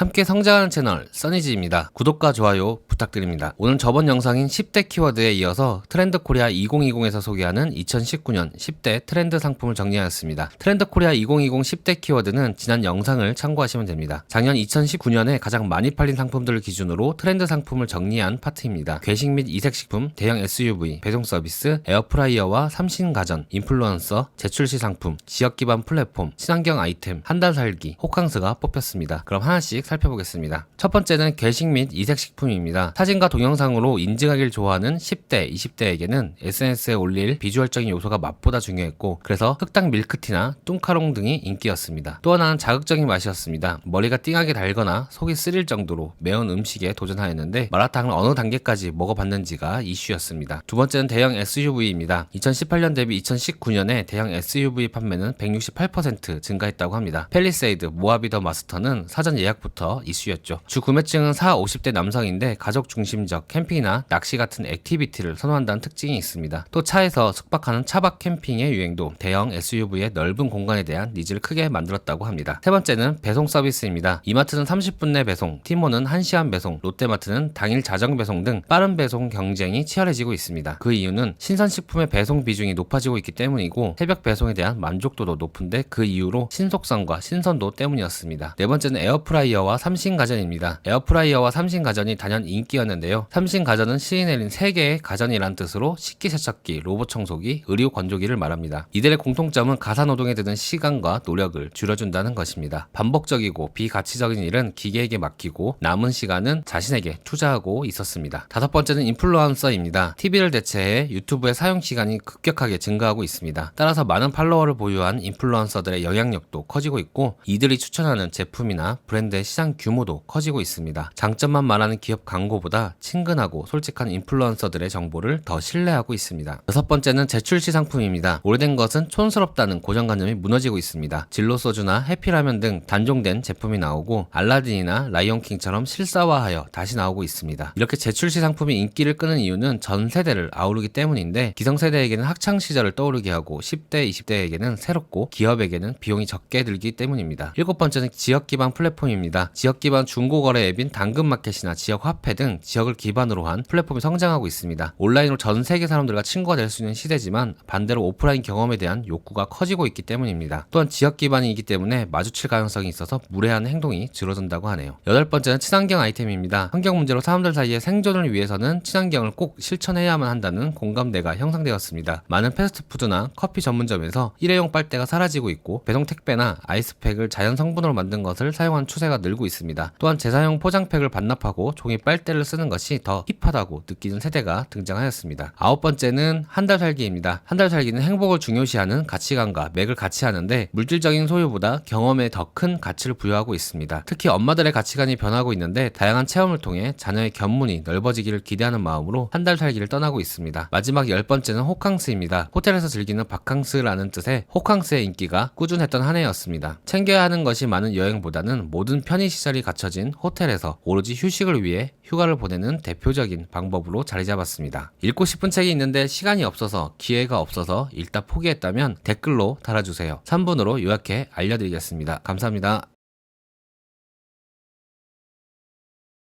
함께 성장하는 채널 써니지입니다. 구독과 좋아요 부탁드립니다. 오늘 저번 영상인 10대 키워드에 이어서 트렌드 코리아 2020에서 소개하는 2019년 10대 트렌드 상품을 정리하였습니다. 트렌드 코리아 2020 10대 키워드는 지난 영상을 참고하시면 됩니다. 작년 2019년에 가장 많이 팔린 상품들을 기준으로 트렌드 상품을 정리한 파트입니다. 괴식 및 이색 식품, 대형 SUV, 배송 서비스, 에어프라이어와 삼신 가전, 인플루언서, 재출시 상품, 지역 기반 플랫폼, 친환경 아이템, 한 달 살기, 호캉스가 뽑혔습니다. 그럼 하나씩 살펴보겠습니다. 첫 번째는 괴식 및 이색 식품입니다. 사진과 동영상으로 인증하기를 좋아하는 10대, 20대에게는 SNS에 올릴 비주얼적인 요소가 맛보다 중요했고 그래서 흑당 밀크티나 뚱카롱 등이 인기였습니다. 또 하나는 자극적인 맛이었습니다. 머리가 띵하게 달거나 속이 쓰릴 정도로 매운 음식에 도전하였는데 마라탕을 어느 단계까지 먹어봤는지가 이슈였습니다. 두 번째는 대형 SUV입니다. 2018년 대비 2019년에 대형 SUV 판매는 168% 증가했다고 합니다. 펠리세이드, 모하비 더 마스터는 사전 예약부터 이슈였죠. 주 구매층은 4, 50대 남성인데 가족 중심적 캠핑이나 낚시 같은 액티비티를 선호한다는 특징이 있습니다. 또 차에서 숙박하는 차박 캠핑의 유행도 대형 SUV의 넓은 공간에 대한 니즈를 크게 만들었다고 합니다. 세 번째는 배송 서비스입니다. 이마트는 30분 내 배송, 티모는 1시간 배송, 롯데마트는 당일 자정 배송 등 빠른 배송 경쟁이 치열해지고 있습니다. 그 이유는 신선식품의 배송 비중이 높아지고 있기 때문이고 새벽 배송에 대한 만족도도 높은데 그 이유로 신속성과 신선도 때문이었습니다. 네 번째는 에어프라이어 와 삼신가전입니다. 에어프라이어와 삼신가전이 단연 인기였는데요. 삼신가전은 시이 내린 3개의 가전이란 뜻으로 식기세척기, 로봇 청소기, 의료 건조기를 말합니다. 이들의 공통점은 가사노동에 드는 시간과 노력을 줄여준다는 것입니다. 반복적이고 비가치적인 일은 기계에게 맡기고 남은 시간은 자신에게 투자하고 있었습니다. 다섯 번째는 인플루언서입니다. TV를 대체해 유튜브의 사용 시간이 급격하게 증가하고 있습니다. 따라서 많은 팔로워를 보유한 인플루언서들의 영향력도 커지고 있고 이들이 추천하는 제품이나 브랜드의 시장 규모도 커지고 있습니다. 장점만 말하는 기업 광고보다 친근하고 솔직한 인플루언서들의 정보를 더 신뢰하고 있습니다. 여섯 번째는 재출시 상품입니다. 오래된 것은 촌스럽다는 고정관념이 무너지고 있습니다. 진로 소주나 해피라면 등 단종된 제품이 나오고 알라딘이나 라이온킹처럼 실사화하여 다시 나오고 있습니다. 이렇게 재출시 상품이 인기를 끄는 이유는 전 세대를 아우르기 때문인데 기성세대에게는 학창 시절을 떠오르게 하고 10대, 20대에게는 새롭고 기업에게는 비용이 적게 들기 때문입니다. 일곱 번째는 지역 기반 플랫폼입니다. 지역 기반 중고거래 앱인 당근마켓이나 지역 화폐 등 지역을 기반으로 한 플랫폼이 성장하고 있습니다. 온라인으로 전 세계 사람들과 친구가 될 수 있는 시대지만 반대로 오프라인 경험에 대한 욕구가 커지고 있기 때문입니다. 또한 지역 기반이기 때문에 마주칠 가능성이 있어서 무례한 행동이 줄어든다고 하네요. 여덟 번째는 친환경 아이템입니다. 환경 문제로 사람들 사이에 생존을 위해서는 친환경을 꼭 실천해야만 한다는 공감대가 형성되었습니다. 많은 패스트푸드나 커피 전문점에서 일회용 빨대가 사라지고 있고 배송 택배나 아이스팩을 자연 성분으로 만든 것을 사용한 추세가 늘고 있습니다. 또한 재사용 포장팩을 반납하고 종이 빨대를 쓰는 것이 더 힙하다고 느끼는 세대가 등장하였습니다. 아홉 번째는 한 달 살기입니다. 한 달 살기는 행복을 중요시하는 가치관과 맥을 같이 하는데 물질적인 소유보다 경험에 더 큰 가치를 부여하고 있습니다. 특히 엄마들의 가치관이 변하고 있는데 다양한 체험을 통해 자녀의 견문이 넓어지기를 기대하는 마음으로 한 달 살기를 떠나고 있습니다. 마지막 열 번째는 호캉스입니다. 호텔에서 즐기는 바캉스라는 뜻의 호캉스의 인기가 꾸준했던 한 해였습니다. 챙겨야 하는 것이 많은 여행보다는 모든 편의시설이 갖춰진 호텔에서 오로지 휴식을 위해 휴가를 보내는 대표적인 방법으로 자리 잡았습니다. 읽고 싶은 책이 있는데 시간이 없어서 기회가 없어서 읽다 포기했다면 댓글로 달아주세요. 3분으로 요약해 알려드리겠습니다. 감사합니다.